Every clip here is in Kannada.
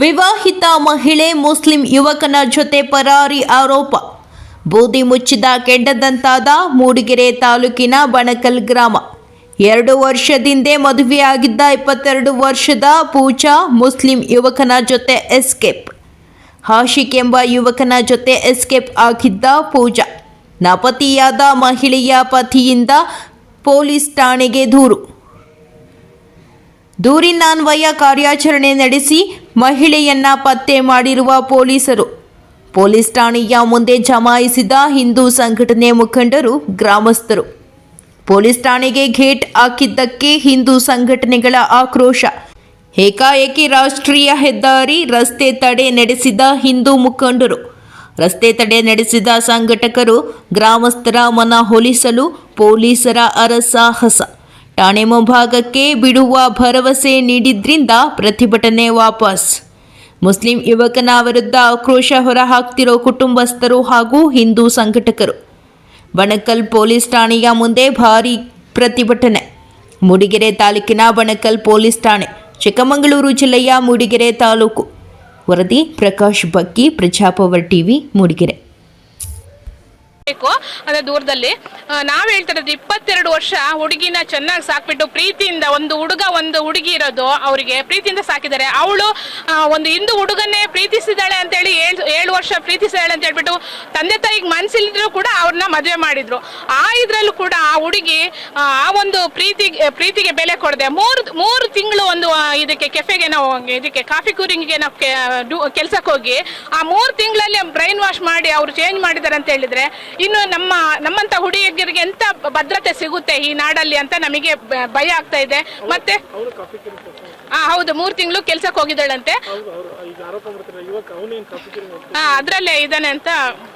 ವಿವಾಹಿತ ಮಹಿಳೆ ಮುಸ್ಲಿಂ ಯುವಕನ ಜೊತೆ ಪರಾರಿ ಆರೋಪ. ಬೂದಿ ಮುಚ್ಚಿದ ಕೆಡ್ಡದಂತಾದ ಮೂಡಿಗೆರೆ ತಾಲೂಕಿನ ಬಣಕಲ್ ಗ್ರಾಮ. ಎರಡು ವರ್ಷದಿಂದೆ ಮದುವೆಯಾಗಿದ್ದ ಇಪ್ಪತ್ತೆರಡು ವರ್ಷದ ಪೂಜಾ ಮುಸ್ಲಿಂ ಯುವಕನ ಜೊತೆ ಎಸ್ಕೇಪ್. ಹಾಶಿಕ್ ಎಂಬ ಯುವಕನ ಜೊತೆ ಎಸ್ಕೇಪ್ ಆಗಿದ್ದ ಪೂಜಾ. ನಾಪತಿಯಾದ ಮಹಿಳೆಯ ಪತಿಯಿಂದ ಪೊಲೀಸ್ ಠಾಣೆಗೆ ದೂರು. ದೂರಿನಾನ್ವಯ ಕಾರ್ಯಾಚರಣೆ ನಡೆಸಿ ಮಹಿಳೆಯನ್ನ ಪತ್ತೆ ಮಾಡಿರುವ ಪೊಲೀಸರು. ಪೊಲೀಸ್ ಠಾಣೆಯ ಮುಂದೆ ಜಮಾಯಿಸಿದ ಹಿಂದೂ ಸಂಘಟನೆ ಮುಖಂಡರು, ಗ್ರಾಮಸ್ಥರು. ಪೊಲೀಸ್ ಠಾಣೆಗೆ ಗೇಟ್ ಹಾಕಿದ್ದಕ್ಕೆ ಹಿಂದೂ ಸಂಘಟನೆಗಳ ಆಕ್ರೋಶ. ಏಕಾಏಕಿ ರಾಷ್ಟ್ರೀಯ ಹೆದ್ದಾರಿ ರಸ್ತೆ ತಡೆ ನಡೆಸಿದ ಹಿಂದೂ ಮುಖಂಡರು. ರಸ್ತೆ ತಡೆ ನಡೆಸಿದ ಸಂಘಟಕರು ಗ್ರಾಮಸ್ಥರ ಮನ ಹೊಲಿಸಲು ಪೊಲೀಸರ ಅರಸಾಹಸ. ಠಾಣೆ ಮುಂಭಾಗಕ್ಕೆ ಬಿಡುವ ಭರವಸೆ ನೀಡಿದ್ರಿಂದ ಪ್ರತಿಭಟನೆ ವಾಪಸ್. ಮುಸ್ಲಿಂ ಯುವಕನ ವಿರುದ್ಧ ಆಕ್ರೋಶ ಹೊರಹಾಕ್ತಿರೋ ಕುಟುಂಬಸ್ಥರು ಹಾಗೂ ಹಿಂದೂ ಸಂಘಟಕರು. ಬಣಕಲ್ ಪೊಲೀಸ್ ಠಾಣೆಯ ಮುಂದೆ ಭಾರೀ ಪ್ರತಿಭಟನೆ. ಮೂಡಿಗೆರೆ ತಾಲೂಕಿನ ಬಣಕಲ್ ಪೊಲೀಸ್ ಠಾಣೆ, ಚಿಕ್ಕಮಗಳೂರು ಜಿಲ್ಲೆಯ ಮೂಡಿಗೆರೆ ತಾಲೂಕು. ವರದಿ ಪ್ರಕಾಶ್ ಬಕ್ಕಿ ಪ್ರಜಾಪವರ್ ಟಿವಿ, ಮೂಡಿಗೆರೆ. ಬೇಕು. ಅಂದ್ರೆ ದೂರದಲ್ಲಿ. ನಾವು ಹೇಳ್ತಾ ಇರೋದು ಇಪ್ಪತ್ತೆರಡು ವರ್ಷ ಹುಡುಗಿನ ಚೆನ್ನಾಗಿ ಸಾಕ್ಬಿಟ್ಟು ಪ್ರೀತಿಯಿಂದ ಒಂದು ಹುಡುಗ ಒಂದು ಹುಡುಗಿ ಇರೋದು ಅವರಿಗೆ. ಪ್ರೀತಿಯಿಂದ ಸಾಕಿದ್ದಾರೆ. ಅವಳು ಒಂದು ಹಿಂದೂ ಹುಡುಗನ್ನೇ ಪ್ರೀತಿಸಿದಾಳೆ ಅಂತೇಳಿ ಏಳು ಏಳು ವರ್ಷ ಪ್ರೀತಿಸಿದಾಳೆ ಅಂತ ಹೇಳ್ಬಿಟ್ಟು ತಂದೆ ತಾಯಿಗೆ ಮನ್ಸಿಲ್ದ್ರು ಕೂಡ ಅವ್ರನ್ನ ಮದುವೆ ಮಾಡಿದ್ರು. ಆ ಇದ್ರಲ್ಲೂ ಕೂಡ ಆ ಹುಡುಗಿ, ಆ ಒಂದು ಪ್ರೀತಿ, ಪ್ರೀತಿಗೆ ಬೆಲೆ ಕೊಡದೆ. ಮೂರು ಮೂರು ತಿಂಗಳು ಒಂದು ಇದಕ್ಕೆ ಕೆಫೆಗೆ ನಾವು ಇದಕ್ಕೆ ಕಾಫಿ ಕೂರಿಂಗ್ಗೆ ನಾವು ಕೆಲ್ಸಕ್ಕೆ ಹೋಗಿ ಆ ಮೂರು ತಿಂಗಳಲ್ಲಿ ಬ್ರೈನ್ ವಾಶ್ ಮಾಡಿ ಅವ್ರು ಚೇಂಜ್ ಮಾಡಿದ್ದಾರೆ ಅಂತ ಹೇಳಿದ್ರೆ ಇನ್ನು ನಮ್ಮ ನಮ್ಮಂತ ಹುಡುಗಿಯರಿಗೆ ಎಂತ ಭದ್ರತೆ ಸಿಗುತ್ತೆ ಈ ನಾಡಲ್ಲಿ ಅಂತ ನಮಗೆ ಭಯ ಆಗ್ತಾ ಇದೆ. ಮತ್ತೆ? ಆ ಹೌದು ಮೂರು ತಿಂಗಳು ಕೆಲ್ಸಕ್ಕೆ ಹೋಗಿದ್ದಾಳಂತೆ. ಹಾ ಅದ್ರಲ್ಲೇ ಇದ್ದಾನೆ ಅಂತ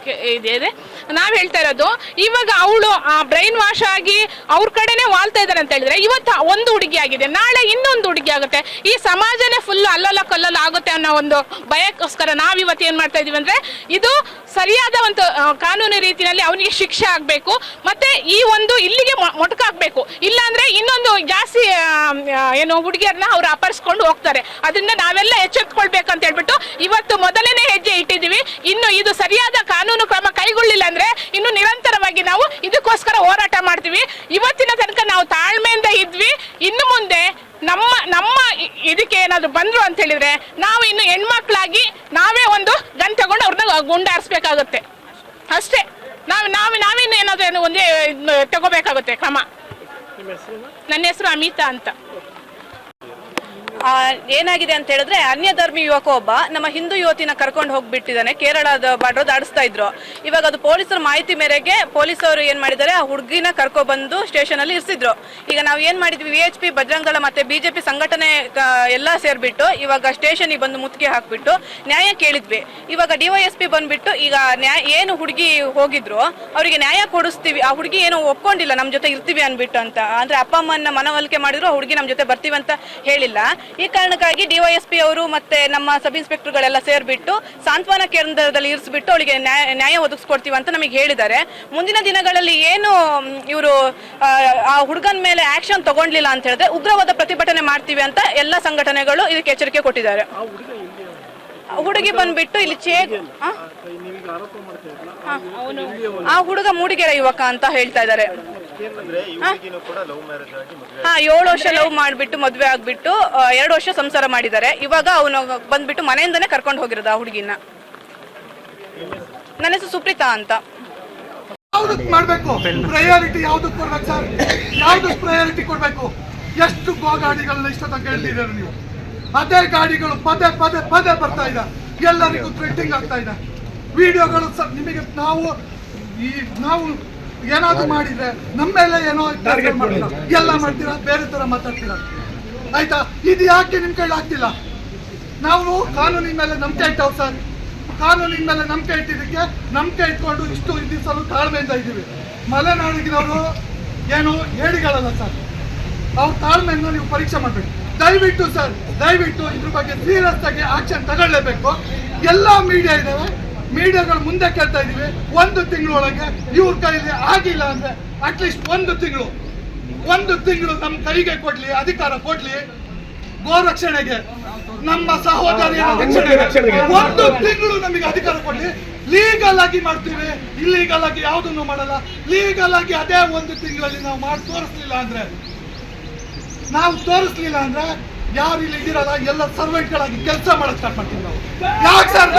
ಕೆ- ಇದೆ ಇದೆ. ನಾವ್ ಹೇಳ್ತಾ ಇರೋದು ಇವಾಗ ಅವಳು ಬ್ರೈನ್ ವಾಶ್ ಆಗಿ ಅವ್ರ ಕಡೆನೆ ವಾಲ್ತಾ ಇದಾರೆ ಅಂತ ಹೇಳಿದ್ರೆ ಇವತ್ತು ಒಂದು ಹುಡುಗಿ ಆಗಿದೆ. ನಾಳೆ ಇನ್ನೊಂದು ಹುಡುಗಿ ಆಗುತ್ತೆ. ಈ ಸಮಾಜನೇ ಫುಲ್ ಅಲ್ಲಲ್ಲ ಕಲ್ಲೋಲ ಆಗುತ್ತೆ ಅನ್ನೋ ಒಂದು ಭಯಕ್ಕೋಸ್ಕರ ನಾವ್ ಇವತ್ತು ಏನ್ ಮಾಡ್ತಾ ಇದೀವಿ ಅಂದ್ರೆ ಇದು ಸರಿಯಾದ ಒಂದು ಆ, ಕಾನೂನು ರೀತಿಯಲ್ಲಿ ಅವನಿಗೆ ಶಿಕ್ಷೆ ಆಗ್ಬೇಕು. ಮತ್ತೆ ಈ ಒಂದು ಇಲ್ಲಿಗೆ ಮೊಟಕಾಗ್ಬೇಕು ಇಲ್ಲಾಂದ್ರೆ ಇನ್ನೊಂದು ಜಾಸ್ತಿ ಆ, ಆ, ಏನು ಹುಡುಗಿಯರನ್ನ ಅವ್ರು ಅಪಹರಿಸ್ಕೊಂಡು ಹೋಗ್ತಾರೆ. ಅದರಿಂದ ನಾವೆಲ್ಲ ಎಚ್ಚೆತ್ಕೊಳ್ಬೇಕಂತ ಹೇಳ್ಬಿಟ್ಟು ಇವತ್ತು ಮೊದಲನೇ ಹೆಜ್ಜೆ ಇಟ್ಟಿದ್ದೀವಿ. ಇನ್ನು ಇದು ಸರಿಯಾದ ಕಾನೂನು ಕ್ರಮ ಕೈಗೊಳ್ಳಿಲ್ಲ ಅಂದ್ರೆ ಇನ್ನು ನಿರಂತರವಾಗಿ ನಾವು ಇದಕ್ಕೋಸ್ಕರ ಹೋರಾಟ ಮಾಡ್ತೀವಿ. ಇವತ್ತಿನ ತನಕ ನಾವು ತಾಳ್ಮೆಯಿಂದ ಇದ್ವಿ. ಇನ್ನು ಮುಂದೆ ನಮ್ಮ ನಮ್ಮ ಇದಕ್ಕೆ ಏನಾದ್ರು ಬಂದ್ರು ಅಂತ ಹೇಳಿದ್ರೆ ನಾವು ಇನ್ನು ಹೆಣ್ಮಕ್ಳಾಗಿ ನಾವೇ ಒಂದು ಗನ್ ತಗೊಂಡು ಅವ್ರನ್ನ ಗುಂಡಾರಿಸ್ಬೇಕಾಗುತ್ತೆ ಅಷ್ಟೇ. ನಾವು ನಾವು ನಾವಿನ್ನು ಏನಾದ್ರು ಏನು ಒಂದೇ ತಗೋಬೇಕಾಗುತ್ತೆ ಕ್ರಮ. ನನ್ನ ಹೆಸರು ಅಮಿತಾ ಅಂತ. ಏನಾಗಿದೆ ಅಂತ ಹೇಳಿದ್ರೆ ಅನ್ಯ ಧರ್ಮಿ ಯುವಕ ಒಬ್ಬ ನಮ್ಮ ಹಿಂದೂ ಯುವತಿನ ಕರ್ಕೊಂಡು ಹೋಗ್ಬಿಟ್ಟಿದ್ದಾನೆ. ಕೇರಳದ ಬಾರ್ಡರ್ ದಾಡಿಸ್ತಾ ಇದ್ರು. ಇವಾಗ ಅದು ಪೊಲೀಸರ ಮಾಹಿತಿ ಮೇರೆಗೆ ಪೊಲೀಸರು ಏನ್ ಮಾಡಿದ್ದಾರೆ, ಆ ಹುಡುಗಿನ ಕರ್ಕೊ ಬಂದು ಸ್ಟೇಷನ್ ಅಲ್ಲಿ ಇರಿಸಿದ್ರು. ಈಗ ನಾವು ಏನ್ ಮಾಡಿದ್ವಿ ವಿ ಎಚ್ ಪಿ ಬಜರಂಗದಳ ಮತ್ತೆ ಬಿಜೆಪಿ ಸಂಘಟನೆ ಎಲ್ಲ ಸೇರ್ಬಿಟ್ಟು ಇವಾಗ ಸ್ಟೇಷನ್ಗೆ ಬಂದು ಮುತ್ತಿಗೆ ಹಾಕ್ಬಿಟ್ಟು ನ್ಯಾಯ ಕೇಳಿದ್ವಿ. ಇವಾಗ ಡಿವೈಎಸ್ಪಿ ಬಂದ್ಬಿಟ್ಟು ಈಗ ಏನು ಹುಡುಗಿ ಹೋಗಿದ್ರು, ಅವರಿಗೆ ನ್ಯಾಯ ಕೊಡಿಸ್ತೀವಿ. ಆ ಹುಡುಗಿ ಏನು ಒಪ್ಕೊಂಡಿಲ್ಲ ನಮ್ಮ ಜೊತೆ ಇರ್ತೀವಿ ಅನ್ಬಿಟ್ಟು ಅಂತ. ಅಂದ್ರೆ ಅಪ್ಪ ಅಮ್ಮನ ಮನವಲಿಕೆ ಮಾಡಿದ್ರು ಹುಡುಗಿ ನಮ್ಮ ಜೊತೆ ಬರ್ತೀವಿ ಅಂತ ಹೇಳಿಲ್ಲ. ಈ ಕಾರಣಕ್ಕಾಗಿ ಡಿವೈಎಸ್ಪಿ ಅವರು ಮತ್ತೆ ನಮ್ಮ ಸಬ್ ಇನ್ಸ್ಪೆಕ್ಟರ್ಗಳೆಲ್ಲ ಸೇರ್ಬಿಟ್ಟು ಸಾಂತ್ವನ ಕೇಂದ್ರದಲ್ಲಿ ಇರಿಸ್ಬಿಟ್ಟು ಅವಳಿಗೆ ನ್ಯಾಯ ನ್ಯಾಯ ಒದಗಿಸ್ಕೊಡ್ತೀವಿ ಅಂತ ನಮಗೆ ಹೇಳಿದ್ದಾರೆ. ಮುಂದಿನ ದಿನಗಳಲ್ಲಿ ಏನು ಇವರು ಆ ಹುಡುಗನ ಮೇಲೆ ಆಕ್ಷನ್ ತಗೊಂಡ್ಲಿಲ್ಲ ಅಂತ ಹೇಳಿದ್ರೆ ಉಗ್ರವಾದ ಪ್ರತಿಭಟನೆ ಮಾಡ್ತೀವಿ ಅಂತ ಎಲ್ಲ ಸಂಘಟನೆಗಳು ಇದಕ್ಕೆ ಎಚ್ಚರಿಕೆ ಕೊಟ್ಟಿದ್ದಾರೆ. ಹುಡುಗ ಬಂದ್ಬಿಟ್ಟು ಇಲ್ಲಿ ಚೇ ಆ? ಆರೋಪ ಮಾಡ್ತಾ ಆ ಹುಡುಗ ಮೂಡಿಗೆರೆ ಯುವಕ ಅಂತ ಹೇಳ್ತಾ ಇದ್ದಾರೆ. ಅಂದ್ರೆ ಇವರಿಗಿನೂ ಕೂಡ ಲವ್ ಮ್ಯಾರೇಜ್ ಆಗಿ ಮದುವೆ ಹಾ ಏಳು ವರ್ಷ ಲವ್ ಮಾಡ್ಬಿಟ್ಟು ಮದ್ವೆ ಆಗ್ಬಿಟ್ಟು ಎರಡು ವರ್ಷ ಸಂಸಾರ ಮಾಡಿದ್ದಾರೆ. ಇವಾಗ ಅವನು ಬಂದ್ಬಿಟ್ಟು ಮನೆಯಿಂದನೇ ಕರ್ಕೊಂಡು ಹೋಗಿರೋದು ಆ ಹುಡುಗಿನ. ನನ್ನ ಹೆಸರು ಸುಪ್ರೀತಾ ಅಂತ. ಯಾವ್ದಕ್ ಮಾಡ್ಬೇಕು? ಪ್ರಯಾರಿಟಿ ಯಾವ್ದಕ್ ಕೊಡ್ಬೇಕು ಸರ್? ಯಾವ್ದಕ್ ಪ್ರಯಾರಿಟಿ ಕೊಡ್ಬೇಕು? ಎಷ್ಟು ಗೋ ಗಾಡಿಗಳನ್ನ ಇಷ್ಟ ತನಕ ಹೇಳ್ತಿದ್ದೀರ ನೀವು? ಅದೇ ಗಾಡಿಗಳು ಪದೇ ಪದೇ ಪದೇ ಬರ್ತಾ ಇದೆ. ಎಲ್ಲರಿಗೂ ಥ್ರೆಟ್ಟಿಂಗ್ ಆಗ್ತಾ ಇದೆ. ವಿಡಿಯೋಗಳು ಸರ್ ನಿಮಗೆ ನಾವು ಈ ನಾವು ಏನಾದ್ರು ಮಾಡಿದ್ರೆ ನಮ್ಮ ಮೇಲೆ ಏನೋ ಟಾರ್ಗೆಟ್ ಮಾಡ್ತೀರಾ? ಎಲ್ಲ ಮಾಡ್ತೀರಾ? ಬೇರೆ ತರ ಮಾತಾಡ್ತೀರಾ? ಆಯ್ತಾ? ಇದು ಯಾಕೆ ನಿಮ್ ಕೈಲಿ ಆಗ್ತಿಲ್ಲ? ನಾವು ಕಾನೂನಿನ ಮೇಲೆ ನಂಬಿಕೆ ಇಟ್ಟವ್ ಸರ್. ಕಾನೂನಿನ ಮೇಲೆ ನಂಬಿಕೆ ಇಟ್ಟಿದ್ದಕ್ಕೆ ನಂಬಿಕೆ ಇಟ್ಕೊಂಡು ಇಷ್ಟು ದಿವಸಲು ತಾಳ್ಮೆಯಿಂದ ಇದ್ದೀವಿ. ಮಲೆನಾಡಿಗಿನವರು ಏನು ಹೇಳಿಗಳಲ್ಲ ಸರ್. ಅವ್ರ ತಾಳ್ಮೆಯನ್ನು ನೀವು ಪರೀಕ್ಷೆ ಮಾಡಬೇಕು. ದಯವಿಟ್ಟು ಸರ್ ದಯವಿಟ್ಟು ಇದ್ರ ಬಗ್ಗೆ ಸೀರಿಯಸ್ ಆಗಿ ಆಕ್ಷನ್ ತಗೊಳ್ಳೇಬೇಕು. ಎಲ್ಲ ಮೀಡಿಯಾ ಇದಾವೆ. ಮೀಡಿಯಾಗಳು ಮುಂದೆ ಕೇಳ್ತಾ ಇದ್ದೀವಿ. ಒಂದು ತಿಂಗಳೊಳಗೆ ಇವ್ರ ಕೈಲಿ ಆಗಿಲ್ಲ ಅಂದ್ರೆ ಅಟ್ಲೀಸ್ಟ್ ಒಂದು ತಿಂಗಳು. ಒಂದು ತಿಂಗಳು ನಮ್ಮ ಕೈಗೆ ಕೊಡ್ಲಿ ಅಧಿಕಾರ ಕೊಡ್ಲಿ. ಗೋ ರಕ್ಷಣೆಗೆ ನಮ್ಮ ಸಹೋದರಿಯ ರಕ್ಷಣೆಗೆ ಒಂದು ತಿಂಗಳು ನಮಗೆ ಅಧಿಕಾರ ಕೊಡ್ಲಿ. ಲೀಗಲ್ ಆಗಿ ಮಾಡ್ತೀವಿ. ಇಲ್ಲೀಗಲ್ ಆಗಿ ಯಾವುದನ್ನು ಮಾಡಲ್ಲ. ಲೀಗಲ್ ಆಗಿ ಅದೇ ಒಂದು ತಿಂಗಳಲ್ಲಿ ನಾವು ಮಾಡಿ ತೋರಿಸ್ಲಿಲ್ಲ ಅಂದ್ರೆ ನಾವು ತೋರಿಸ್ಲಿಲ್ಲ ಅಂದ್ರೆ ಯಾರು ಇಲ್ಲಿ ಇದಿರಲ್ಲ ಎಲ್ಲ ಸರ್ವೆಂಟ್ಗಳಾಗಿ ಕೆಲಸ ಮಾಡಕ್ ಸ್ಟಾರ್ಟ್ ಮಾಡ್ತೀವಿ ನಾವು. ಯಾಕೆ ಸರ್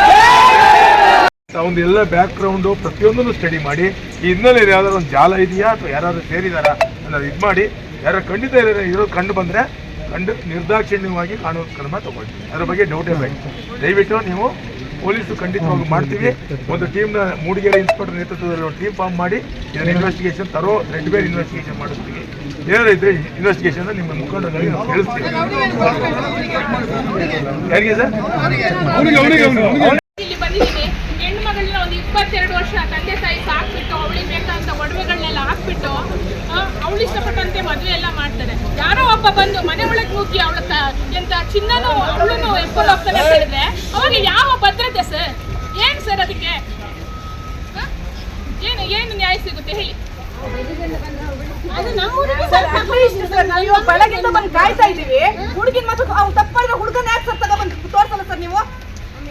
ಅವನ ಎಲ್ಲ ಬ್ಯಾಕ್ ಗ್ರೌಂಡು ಪ್ರತಿಯೊಂದನ್ನು ಸ್ಟಡಿ ಮಾಡಿ, ಈ ಹಿನ್ನೆಲೆಯಲ್ಲಿ ಯಾವ್ದಾದ್ರು ಒಂದು ಜಾಲ ಇದೆಯಾ ಅಥವಾ ಯಾರಾದರೂ ಸೇರಿದಾರಾ ಅನ್ನೋದು ಇದು ಮಾಡಿ ಯಾರು ಖಂಡಿತ ಇರೋ ಇರೋದು ಕಂಡು ಬಂದರೆ ಕಂಡು ನಿರ್ದಾಕ್ಷಿಣ್ಯವಾಗಿ ಕಾಣುವ ಕ್ರಮ ತಗೊಳ್ತೀವಿ ಅದ್ರ ಬಗ್ಗೆ ಡೌಟ್ ಬೇಡ. ದಯವಿಟ್ಟು ನೀವು ಪೊಲೀಸು ಖಂಡಿತವಾಗಿ ಮಾಡ್ತೀವಿ. ಒಂದು ಟೀಮ್ನ ಮೂಡಿಗೆರೆ ಇನ್ಸ್ಪೆಕ್ಟರ್ ನೇತೃತ್ವದಲ್ಲಿ ಒಂದು ಟೀಮ್ ಫಾರ್ಮ್ ಮಾಡಿ, ಇದನ್ನು ಇನ್ವೆಸ್ಟಿಗೇಷನ್ ತರೋ ರೆಡ್ ಬೇರ್ ಇನ್ವೆಸ್ಟಿಗೇಷನ್ ಮಾಡಿಸ್ತೀವಿ. ಏನಾರ ಇದ್ರೆ ಇನ್ವೆಸ್ಟಿಗೇಷನ್ ನಿಮ್ಮ ಮುಖಂಡರಲ್ಲಿ ನಾವು ತಿಳಿಸ್ತೀವಿ ಯಾರಿಗೆ ಸರ್ ಇಲ್ಲಿ ಬಂದಿದ್ದೀನಿ ಹೆಣ್ಣು ಮಗಳನ್ನ ಒಂದು ಇಪ್ಪತ್ತೆರಡು ವರ್ಷ ತಂದೆ ತಾಯಿ ಸಾಕ್ಬಿಟ್ಟು ಅವಳಿಗೆ ಬೇಕಾದಂಥ ಒಡವೆಗಳನ್ನೆಲ್ಲ ಹಾಕ್ಬಿಟ್ಟು ಅವಳು ಇಷ್ಟಪಟ್ಟಂತೆ ಮದುವೆ ಎಲ್ಲ ಮಾಡ್ತಾರೆ. ಯಾರೋ ಒಬ್ಬ ಬಂದು ಮನೆ ಒಳಗೆ ನುಗ್ಗಿ ಅವಳ ಎಂತ ಚಿನ್ನನೂ ಅವಳನ್ನು ಎತ್ಕೊಂಡು ಹೋಗ್ತಾನೆ ಹೇಳಿದ್ರೆ, ಅವಾಗ ಯಾವ ಭದ್ರತೆ ಸರ್? ಏನು ಸರ್ ಅದಕ್ಕೆ? ಏನು ಏನು ನ್ಯಾಯ ಸಿಗುತ್ತೆ ಹೇಳಿ. ಇದೀವಿ ಹುಡುಗಿನ ಮತ್ತು ಅವ್ನು ತಪ್ಪಾದ್ರೆ ಹುಡುಗನ ಯಾಕೆ ಸರ್ ತಗೊಬಂದು ತೋರ್ಸಲ್ಲ ಸರ್ ನೀವು?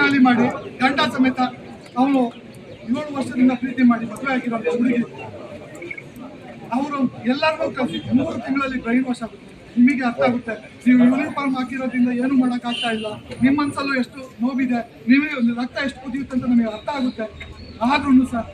ಕೂಲಿ ಮಾಡಿ ಗಂಡ ಸಮೇತ ಅವನು ಏಳು ವರ್ಷದಿಂದ ಪ್ರೀತಿ ಮಾಡಿ ಮದುವೆ ಆಗಿರೋ ಹುಡುಗಿ. ಅವರು ಎಲ್ಲರಿಗೂ ಕಲಿಸಿ, ಮೂರು ತಿಂಗಳಲ್ಲಿ ಬ್ರೈನ್ ವಾಶ್ ಆಗುತ್ತೆ. ನಿಮಗೆ ಅರ್ಥ ಆಗುತ್ತೆ. ನೀವು ಯೂನಿಫಾರ್ಮ್ ಹಾಕಿರೋದ್ರಿಂದ ಏನು ಮಾಡಕ್ ಆಗ್ತಾ ಇಲ್ಲ. ನಿಮ್ಮ ಮನಸ್ಸಲ್ಲೂ ಎಷ್ಟು ನೋವಿದೆ. ನೀವೇ ರಕ್ತ ಎಷ್ಟು ಕುದಿಯುತ್ತೆ ಅಂತ ನಮಗೆ ಅರ್ಥ ಆಗುತ್ತೆ. ಆದ್ರೂ ಸರ್